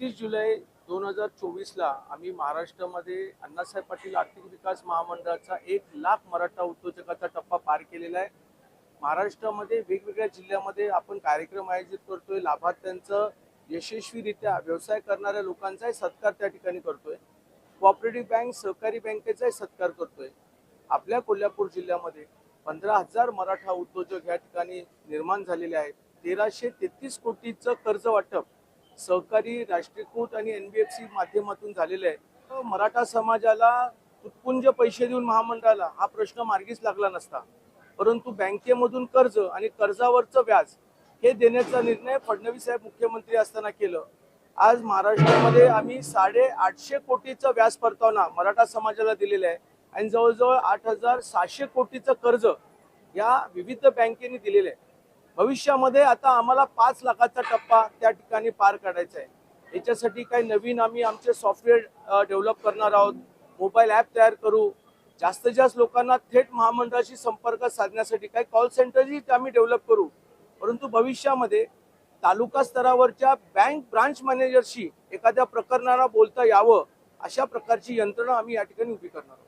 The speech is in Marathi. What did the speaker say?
एकतीस जुलै दोन हजार चोवीसला आम्ही महाराष्ट्रामध्ये अण्णासाहेब पाटील आर्थिक विकास महामंडळाचा एक लाख मराठा उद्योजकाचा टप्पा पार केलेला आहे. महाराष्ट्रामध्ये वेगवेगळ्या जिल्ह्यामध्ये आपण कार्यक्रम आयोजित करतोय. लाभार्थ्यांचं यशस्वीरित्या व्यवसाय करणाऱ्या लोकांचाही सत्कार त्या ठिकाणी करतोय. कोऑपरेटिव्ह बँक सहकारी बँकेचाही सत्कार करतोय. आपल्या कोल्हापूर जिल्ह्यामध्ये पंधरा हजार मराठा उद्योजक या ठिकाणी निर्माण झालेले आहेत. तेराशे तेहतीस कोटीचं कर्ज वाटप सहकारी राष्ट्रीयकृत आणि एन बी एफ सी माध्यमातून झालेलं आहे. मराठा समाजाला तुटपुंज पैसे देऊन महामंडळाला हा प्रश्न मार्गीच लागला नसता. परंतु बँकेमधून कर्ज आणि कर्जावरचं व्याज हे देण्याचा निर्णय फडणवीस साहेब मुख्यमंत्री असताना केलं. आज महाराष्ट्रामध्ये आम्ही साडे आठशे कोटीचं व्याज परतावना मराठा समाजाला दिलेलं आहे. आणि जवळजवळ आठ हजार सहाशे कोटीचं कर्ज या विविध बँकेने दिलेलं आहे. भविष्यामध्ये आता आम्हाला पाच लाखाचा टप्पा त्या ठिकाणी पार काढायचा आहे. याच्यासाठी काही नवीन आम्ही आमचे सॉफ्टवेअर डेव्हलप करणार आहोत. मोबाईल ॲप तयार करू. जास्तीत जास्त लोकांना थेट महामंडळाशी संपर्क साधण्यासाठी काही कॉल सेंटरही आम्ही डेव्हलप करू. परंतु भविष्यामध्ये तालुका स्तरावरच्या बँक ब्रांच मॅनेजरशी एखाद्या प्रकरणाला बोलता यावं अशा प्रकारची यंत्रणा आम्ही या ठिकाणी उभी करणार आहोत.